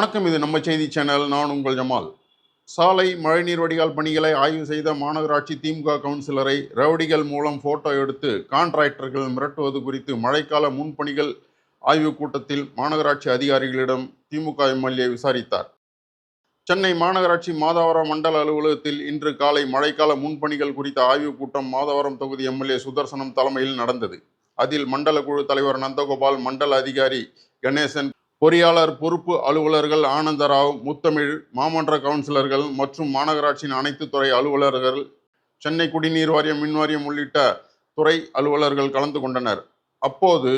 வணக்கம் இது நம்ம செய்தி சேனல். நான் உங்கள் ஜமால். சாலை மழைநீர் வடிகால் பணிகளை ஆய்வு செய்த மாநகராட்சி திமுக கவுன்சிலரை ரவுடிகள் மூலம் போட்டோ எடுத்து கான்ட்ராக்டர்கள் மிரட்டுவது குறித்து மழைக்கால முன்பணிகள் ஆய்வுக் கூட்டத்தில் மாநகராட்சி அதிகாரிகளிடம் திமுக எம்எல்ஏ விசாரித்தார். சென்னை மாநகராட்சி மாதவரம் மண்டல அலுவலகத்தில் இன்று காலை மழைக்கால முன்பணிகள் குறித்த ஆய்வுக் கூட்டம் மாதவரம் தொகுதி எம்எல்ஏ சுதர்சனம் தலைமையில் நடந்தது. அதில் மண்டல குழு தலைவர் நந்தகோபால் மண்டல அதிகாரி கணேசன் பொறியாளர் பொறுப்பு அலுவலர்கள் ஆனந்தராவ் முத்தமிழ் மாமன்ற கவுன்சிலர்கள் மற்றும் மாநகராட்சியின் அனைத்து துறை அலுவலர்கள் சென்னை குடிநீர் வாரியம் மின் வாரியம் உள்ளிட்ட துறை அலுவலர்கள் கலந்து கொண்டனர். அப்போது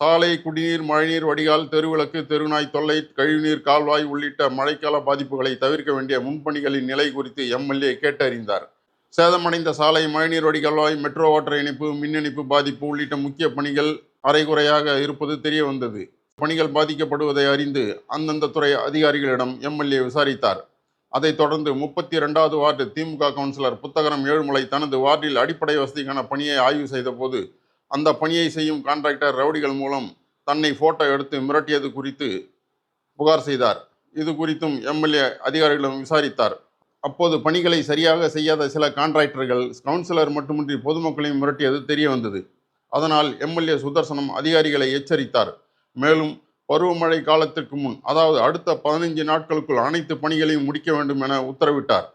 சாலை குடிநீர் மழைநீர் வடிகால் தெருவிளக்கு தெருநாய் தொல்லை கழிவுநீர் கால்வாய் உள்ளிட்ட மழைக்கால பாதிப்புகளை தவிர்க்க வேண்டிய முன்பணிகளின் நிலை குறித்து எம்எல்ஏ கேட்டறிந்தார். சேதமடைந்த சாலை மழைநீர் வடிகால்வாய் மெட்ரோ வாட்டர் இணைப்பு மின் இணைப்பு பாதிப்பு உள்ளிட்ட முக்கிய பணிகள் அரைகுறையாக இருப்பது தெரிய வந்தது பணிகள் பாதிக்கப்படுவதை அறிந்து அந்தந்த துறை அதிகாரிகளிடம் எம்எல்ஏ விசாரித்தார். அதைத் தொடர்ந்து முப்பத்தி ரெண்டாவது வார்டு திமுக கவுன்சிலர் புத்தகரம் ஏழுமலை தனது வார்டில் அடிப்படை வசதிக்கான பணியை ஆய்வு செய்தபோது அந்த பணியை செய்யும் கான்ட்ராக்டர் ரவுடிகள் மூலம் தன்னை போட்டோ எடுத்து மிரட்டியது குறித்து புகார் செய்தார். இது குறித்தும் எம்எல்ஏ அதிகாரிகளிடம் விசாரித்தார். அப்போது பணிகளை சரியாக செய்யாத சில கான்ட்ராக்டர்கள் கவுன்சிலர் மட்டுமின்றி பொதுமக்களையும் மிரட்டியது தெரிய வந்தது அதனால் எம்எல்ஏ சுதர்சனம் அதிகாரிகளை எச்சரித்தார். மேலும் பருவமழை காலத்திற்கு முன் அதாவது அடுத்த பதினைஞ்சு நாட்களுக்குள் அனைத்து பணிகளையும் முடிக்க வேண்டும் என உத்தரவிட்டார்.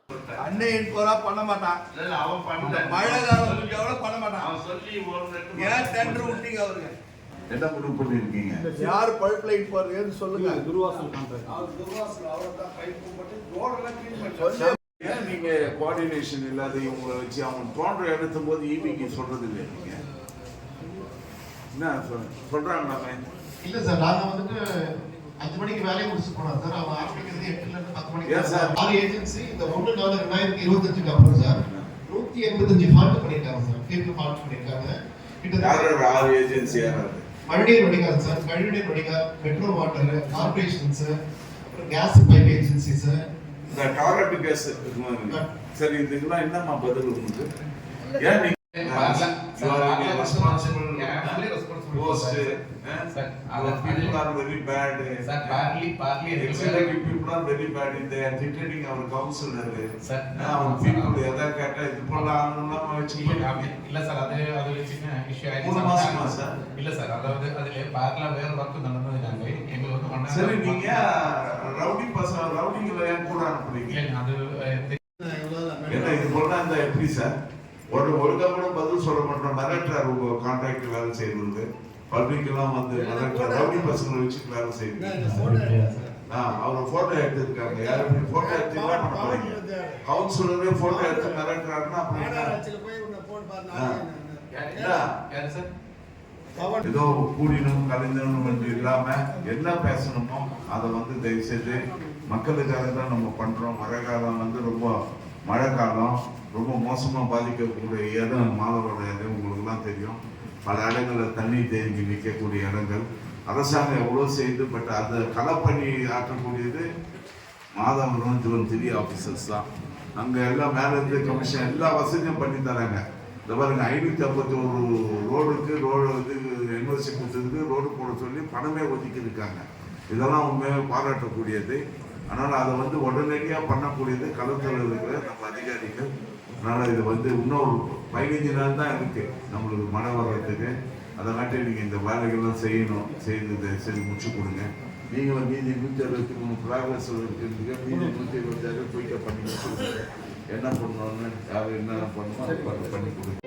என்ன முடிவு பண்ணிருக்கீங்க? யார் பைப் லைன் போறதுன்னு சொல்லுங்க. துர்வாசல் ஏன் நீங்க கோஆர்டினேஷன் இல்லாத இவங்களை வச்சு அவன் தோன்ற எடுத்தும் போது ஈபிக்கு சொல்றது இல்லை நீங்க? என்ன சொல்றாங்களாமே? இல்ல சார் நாங்க வந்துட்டு அஞ்சு மணிக்கு வேலையை முடிச்சு போனோம் சார். அவங்க ஆரம்பிக்கிறது எட்டுல இருந்து பத்து மணிக்கு. Sir. ஆறு ஏஜென்சி இந்த ஒண்ணு நாலு ரெண்டாயிரத்தி இருபத்தஞ்சுக்கு அப்புறம் சார் நூத்தி எண்பத்தஞ்சு ஃபால்ட் பண்ணிருக்காங்க சார். தீர்ப்பு ஃபால்ட் பண்ணிருக்காங்க கிட்டத்தட்ட ஆறு ஏஜென்சி மழைநீர் வடிகால் சார். கழிவுநீர் வடிகால். மெட்ரோ வாட்டர் கார்பரேஷன்ஸ் அப்புறம் கேஸ் பைப் ஏஜென்சிஸ் இந்த டாரட் கேஸ் சரி இதுக்கெல்லாம் என்னம்மா பதில் உங்களுக்கு? ஏன் நீங்க You are a responsible post, eh? Our people are very bad. Sir, partly, partly, Executive people are very bad. They are dictating our councillor. Sir, people எதை கேட்டா இது போல ஆளுங்கெல்லாம் வச்சு இல்ல சார் அது அது ஒரு சின்ன இஷ்யூ மூணு மாசமா சார்? இல்ல சார் அதாவது அதுல பார்க்கல வேற ஒர்க் நடந்ததுனாங்க எங்களுக்கு வந்து one hour- சரி நீங்க ரவுடி பசங்க ரவுடிங்களை ஏன் கூட அனுப்புறீங்க இல்ல அது அஹ், ஏன்னா இது போல இந்த எப்படி சார் ஒரு ஒழுங்கா கூட பதில் சொல்ல மாட்டோம். மிரட்டுறாரு உங்க கான்ட்ராக்ட் வேலை செய்யறது பப்ளிக் எல்லாம் வந்து மிரட்டுறாரு ரவுடி பசங்களை வச்சு வேலை செய்யுது. ஆ அவரை போட்டோ எடுத்திருக்காங்க யாரும் போட்டோ எடுத்து கவுன்சிலரே போட்டோ எடுத்து மிரட்டுறாருன்னா அப்புறம். யாரு-? யாரு ஏதோ கூடினும் கலைஞனும் என்று இல்லாம என்ன பேசணுமோ அதை வந்து தயவு செய்து மக்களுக்காக தான் நம்ம பண்றோம். மழை காலம் வந்து ரொம்ப மழை காலம் ரொம்ப மோசமாக பாதிக்கக்கூடிய இடம் மாதவோட இடம் உங்களுக்குலாம் தெரியும். பல இடங்களில் தண்ணி தேங்கி நிற்கக்கூடிய இடங்கள். அரசாங்கம் எவ்வளோ செய்து பட் அதை களப்பணி ஆற்றக்கூடியது மாதவரம் ஜோன் ஆஃபீஸர்ஸ் தான். அங்கே எல்லாம் மேலே இருந்து கமிஷன் எல்லா வசதியும் பண்ணி தராங்க. இந்த பாருங்க ஐநூற்றி ஐம்பத்தி ஒரு ரோடுக்கு ரோடு இது என்ஓசி கொடுத்ததுக்கு ரோடு போட சொல்லி பணமே ஒதுக்கி இருக்காங்க இதெல்லாம் உண்மையாக பாராட்டக்கூடியது. ஆனால் அதை வந்து உடனடியாக பண்ணக்கூடியது களத்தில் இருக்கிற நம்ம அதிகாரிகள். அதனால் இது வந்து இன்னொரு பதினஞ்சு நாள் தான் இருக்குது நம்மளுக்கு மழை வர்றதுக்கு. அதனாட்டி நீங்கள் இந்த வேலைகள்லாம் செய்யணும் செய்து செஞ்சு முடிச்சு கொடுங்க. நீங்களும் மீதி நூற்றி அறுபத்தி மூணு ப்ராக்ரஸ் இருக்கிறதுக்கு மீதி நூற்றி இருபத்தாறு குயிக்காக பண்ணி கொடுத்துருங்க என்ன பண்ணணும்னு யார் என்ன பண்ணணும் அதை பண்ணி கொடுங்க.